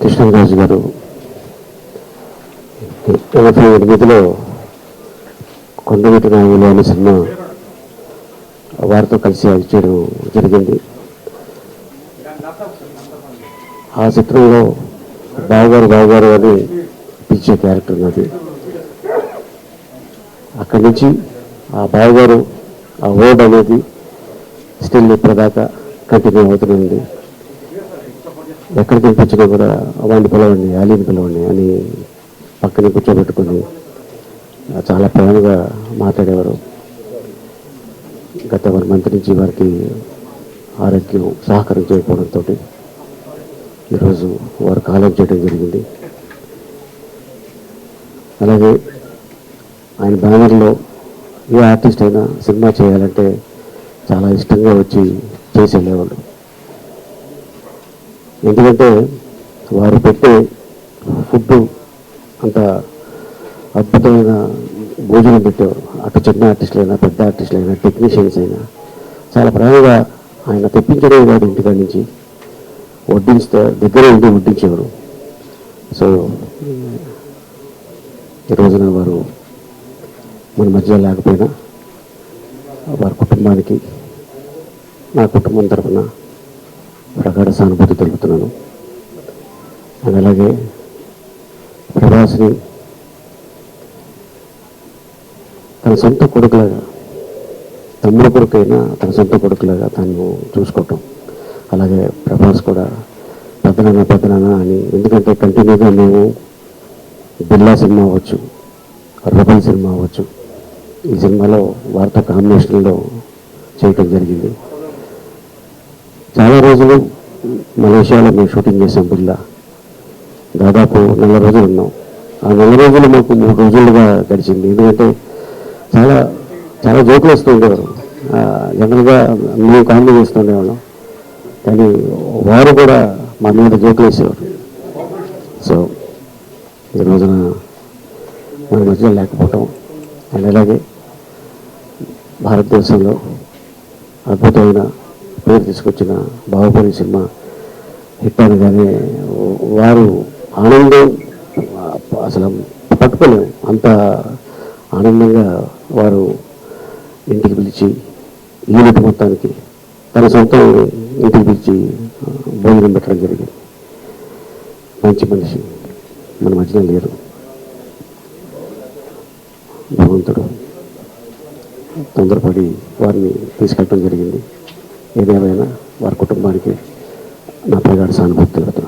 కృష్ణరాజు గారు ఎనభై ఎనిమిదిలో కొండవీటి నాయకులు అనే సినిమా వారితో కలిసి అది చేయడం జరిగింది. ఆ చిత్రంలో బావగారు బావగారు అని పిలిచే క్యారెక్టర్ నాది. అక్కడి నుంచి ఆ బావగారు ఆ వర్డ్ అనేది స్టిల్ ఇప్పటిదాకా కంటిన్యూ అవుతుంది ఎక్కడ కనిపించినా కూడా వాడిని పిలవండి అలీని పిలవండి అని పక్కన కూర్చోబెట్టుకొని చాలా ప్రేమగా మాట్లాడేవారు. గత వన్ మంత్ నుంచి వారికి ఆరోగ్యం సహకారం చేయకపోవడంతో ఈరోజు వారు కాలేజ్ చేయడం జరిగింది. అలాగే ఆయన బ్యానర్లో ఏ ఆర్టిస్ట్ అయినా సినిమా చేయాలంటే చాలా ఇష్టంగా వచ్చి చేసి వెళ్ళేవాళ్ళు ఎందుకంటే వారు పెట్టే ఫుడ్ అంత అద్భుతమైన భోజనం పెట్టేవారు. అటు చిన్న ఆర్టిస్టులైనా పెద్ద ఆర్టిస్టులైనా టెక్నీషియన్స్ అయినా. చాలా ప్రేమగా ఆయన తెప్పించడం వాడు ఇంటికాడి నుంచి. వడ్డించే దగ్గర ఉండి వడ్డించేవారు. సో ఈ రోజున వారు మన మధ్యలో లేకపోయినా వారి కుటుంబానికి నా కుటుంబం తరఫున ప్రగాఢ సానుభూతి తెలుపుతున్నాను అండ్ అలాగే ప్రభాస్ని తన సొంత కొడుకులాగా తమ్ముడు కొడుకైనా తన సొంత కొడుకులాగా తను చూసుకోవటం. అలాగే ప్రభాస్ కూడా పెద్దనాన్న పెద్దనాన్న అని ఎందుకంటే కంటిన్యూగా మేము బిర్లా సినిమా అవ్వచ్చు రబల్ సినిమా అవ్వచ్చు. ఈ సినిమాలో వార్త కాంబినేషన్లో చేయటం జరిగింది. చాలా రోజులు మలేషియాలో మేము షూటింగ్ చేసాం బిర్లా. దాదాపు నెల రోజులు ఉన్నాం. ఆ నెల రోజులు మాకు మూడు రోజులుగా గడిచింది. ఎందుకంటే చాలా చాలా జోకులు వస్తూ ఉండేవారు. జనరల్గా మేము కామెడీ చేస్తూ ఉండేవాళ్ళం. కానీ వారు కూడా మా మీద జోకులు వేసేవారు. సో ఈ రోజున మన మధ్య లేకపోవటం. అండ్ అలాగే భారతదేశంలో అద్భుతమైన పేరు తీసుకొచ్చిన బాహుబలి సినిమా హిట్ అనగానే వారు ఆనందం అసలు పట్టుకోలేము. అంత ఆనందంగా వారు ఇంటికి పిలిచి యూనిట్ మొత్తానికి తన సొంతం ఇంటికి పిలిచి భోజనం పెట్టడం జరిగింది. మంచి మనిషి. మన మధ్యన లేరు. భగవంతుడు తొందరపడి వారిని తీసుకెళ్ళడం జరిగింది. ఏదేమైనా వారి కుటుంబానికి నా ప్రగాఢ సానుభూతి తెలుపుతున్నాను